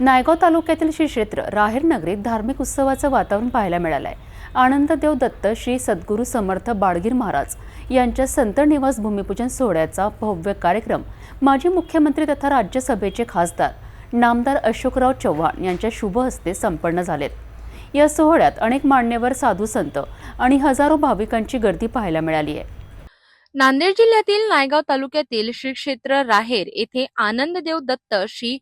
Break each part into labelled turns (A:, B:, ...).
A: नायगाव तालुक्यातील श्री क्षेत्र राहेर नगरीत धार्मिक उत्सवाचं वातावरण पाहायला मिळालं आहे आनंददेव दत्त श्री सद्गुरू समर्थ बाळगीर महाराज यांच्या संत निवास भूमिपूजन सोहळ्याचा भव्य कार्यक्रम माजी मुख्यमंत्री तथा राज्यसभेचे खासदार नामदार अशोकराव चव्हाण यांच्या शुभ हस्ते संपन्न झालेत. या सोहळ्यात अनेक मान्यवर साधू संत आणि हजारो भाविकांची गर्दी पाहायला मिळाली आहे
B: नांदेड जिल्ह्यातील नायगाव तालुक्यातील श्री क्षेत्र राहेर येथे आनंददेव दत्त श्री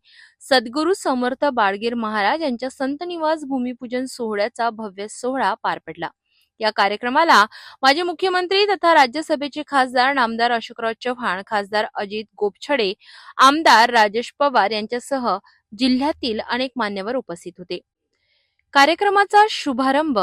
B: सद्गुरू समर्थ बाळगीर महाराज यांच्या संत निवास भूमिपूजन सोहळ्याचा भव्य सोहळा पार पडला. या कार्यक्रमाला माजी मुख्यमंत्री तथा राज्यसभेचे खासदार नामदार अशोकराव चव्हाण खासदार अजित गोपछडे आमदार राजेश पवार यांच्यासह जिल्ह्यातील अनेक मान्यवर उपस्थित होते. कार्यक्रमाचा शुभारंभ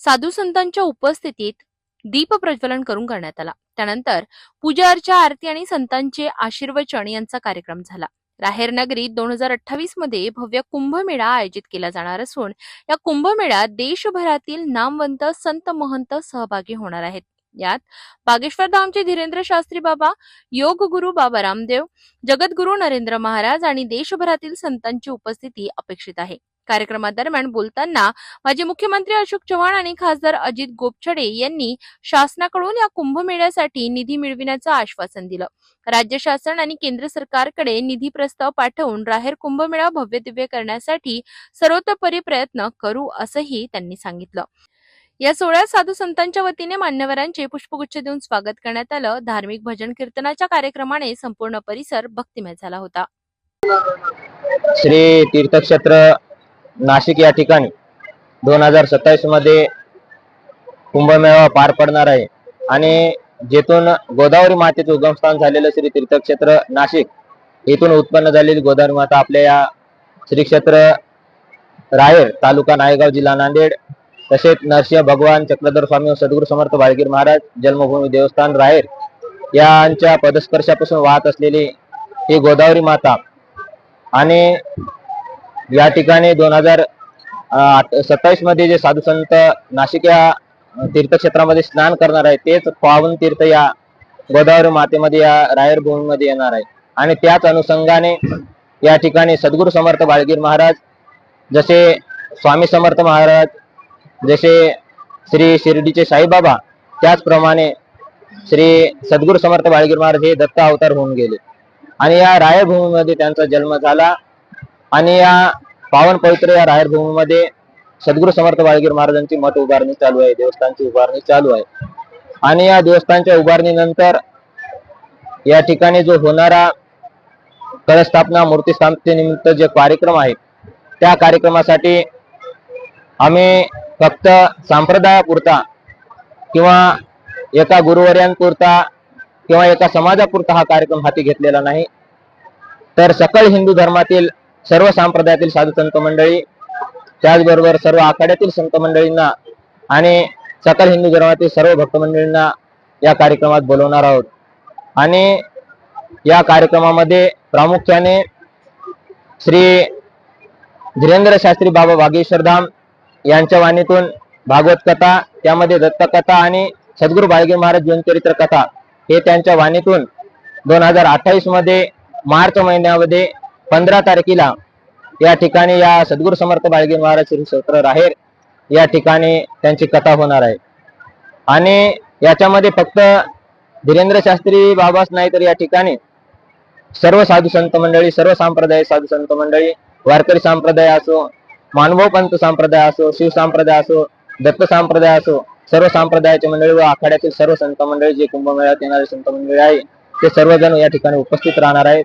B: साधू संतांच्या उपस्थितीत दीप प्रज्वलन करून करण्यात आला. त्यानंतर पूजा अर्चा आरती आणि संतांचे आशीर्वचन यांचा कार्यक्रम झाला. राहेर नगरीत दोन हजार अठ्ठावीसमध्ये भव्य कुंभमेळा आयोजित केला जाणार असून या कुंभमेळ्यात देशभरातील नामवंत संत महंत सहभागी होणार आहेत. यात बागेश्वर धामचे धीरेंद्र शास्त्री बाबा योग गुरु बाबा रामदेव जगद्गुरु नरेंद्र महाराज आणि देशभरातील संतांची उपस्थिती अपेक्षित आहे. कार्यक्रमादरम्यान बोलताना माजी मुख्यमंत्री अशोक चव्हाण आणि खासदार अजित गोपछडे यांनी शासनाकडून या कुंभमेळ्यासाठी निधी मिळविण्याचं आश्वासन दिलं. राज्य शासन आणि केंद्र सरकारकडे निधी प्रस्ताव पाठवून राहेर कुंभमेळा भव्य दिव्य करण्यासाठी सर्वतोपरी प्रयत्न करू असंही त्यांनी सांगितलं. या सोहळ्यात साधू संतांच्या वतीने मान्यवरांचे पुष्पगुच्छ देऊन स्वागत करण्यात आलं. धार्मिक भजन कीर्तनाच्या कार्यक्रमाने संपूर्ण परिसर भक्तिमय झाला होता.
C: श्री तीर्थक्षेत्र नाशिक या ठिकाणी दोन हजार सत्तावीसमध्ये कुंभमेळा पार पडणार आहे. आणि जेथून गोदावरी मातेचं उगमस्थान झालेलं श्री तीर्थक्षेत्र नाशिक येथून उत्पन्न झालेली गोदावरी माता आपल्या या श्री क्षेत्र राहेर तालुका नायगाव जिल्हा नांदेड तसेच नरसिंह भगवान चक्रधर स्वामी व सद्गुरू समर्थ बाळगीर महाराज जन्मभूमी देवस्थान राहेर यांच्या पदस्पर्शापासून वाहत असलेली ही गोदावरी माता आणि या ठिकाणी दोन हजार सत्तावीसमध्ये जे साधू संत नाशिक या तीर्थक्षेत्रामध्ये स्नान करणार आहे तेच पावन तीर्थ या गोदावरी मातेमध्ये या रायर भूमीमध्ये येणार आहे. आणि त्याच अनुषंगाने या ठिकाणी सद्गुरू समर्थ बाळगीर महाराज जसे स्वामी समर्थ महाराज जसे श्री शिर्डीचे साईबाबा त्याचप्रमाणे श्री सद्गुरू समर्थ बाळगीर महाराज हे दत्त अवतार होऊन गेले. आणि या रायर भूमीमध्ये त्यांचा जन्म झाला. आणि या पावन पवित्र या रायर भूमीमध्ये सद्गुरू समर्थ बाळगीर महाराजांची मठ उभारणी चालू आहे देवस्थानची उभारणी चालू आहे. आणि या देवस्थानच्या उभारणीनंतर या ठिकाणी जो होणारा कळस्थापना मूर्ती स्थापनेनिमित्त जे कार्यक्रम आहे त्या कार्यक्रमासाठी आम्ही फक्त संप्रदायापुरता किंवा एका गुरुवर्यांपुरता किंवा एका समाजापुरता हा कार्यक्रम हाती घेतलेला नाही. तर सकल हिंदू धर्मातील सर्व संप्रदायातील साधू संत मंडळी त्याचबरोबर सर्व आखाड्यातील संत मंडळींना आणि सकल हिंदू धर्मातील सर्व भक्त मंडळींना या कार्यक्रमात बोलवणार आहोत. आणि या कार्यक्रमामध्ये प्रामुख्याने श्री धीरेंद्र शास्त्री बाबा बागेश्वर धाम यांच्या वाणीतून भागवत कथा त्यामध्ये दत्तकथा आणि सद्गुरू बाळगे महाराज जीवनचरित्र कथा हे त्यांच्या वाणीतून दोन हजार अठ्ठावीसमध्ये मार्च महिन्यामध्ये पंधरा तारखेला या ठिकाणी या सद्गुरू समर्थ बाळगे महाराज श्री सत्र राहेर या ठिकाणी त्यांची कथा होणार आहे. आणि याच्यामध्ये फक्त धीरेंद्र शास्त्री बाबाच नाही तर या ठिकाणी सर्व साधू संत मंडळी सर्व संप्रदाय साधू संत मंडळी वारकरी संप्रदाय असो मानभव पंत संप्रदाय असो शिव संप्रदाय असो दत्त संप्रदाय असो सर्व संप्रदायाचे मंडळी व आखाड्यातील सर्व संत मंडळी जे कुंभमेळ्यात येणारे संत मंडळी आहे ते सर्वजण या ठिकाणी उपस्थित राहणार आहेत.